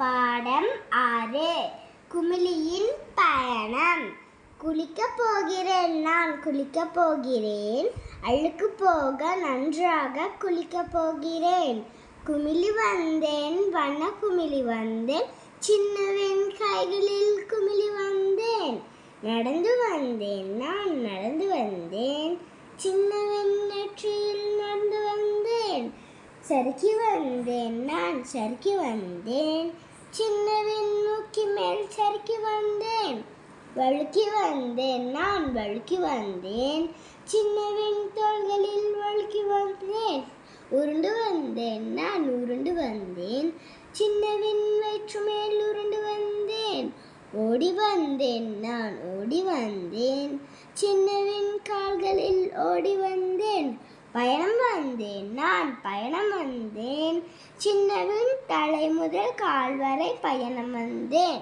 பாடம் ஆறு. குமிழியின் பயணம். குளிக்க போகிறேன் நான் குளிக்கப் போகிறேன். அழுக்கு போக நன்றாக குளிக்கப் போகிறேன். குமிழி வந்தேன் வண்ண குமிழி வந்தேன். சின்னவன் கைகளில் குமிழி வந்தேன். நடந்து வந்தேன் நான் நடந்து சறுக்கி வந்தேன் நான் சறுக்கி வந்தேன். சின்ன மூக்கி மேல் சறுக்கி வந்தேன் வழுக்கி வந்தேன் நான் வழுக்கி வந்தேன். சின்ன விண் தோள்களில் வழுக்கி வந்தேன் உருண்டு வந்தேன் நான் உருண்டு வந்தேன். சின்னவன் வயிற்று மேல் உருண்டு வந்தேன் ஓடி வந்தேன் நான் ஓடி வந்தேன். சின்னவின் கால்களில் ஓடி வந்தேன் பயணம் வந்தேன் நான் பயணம் வந்தேன். சின்னவின் தலை முதல் கால் வரை பயணம் வந்தேன்.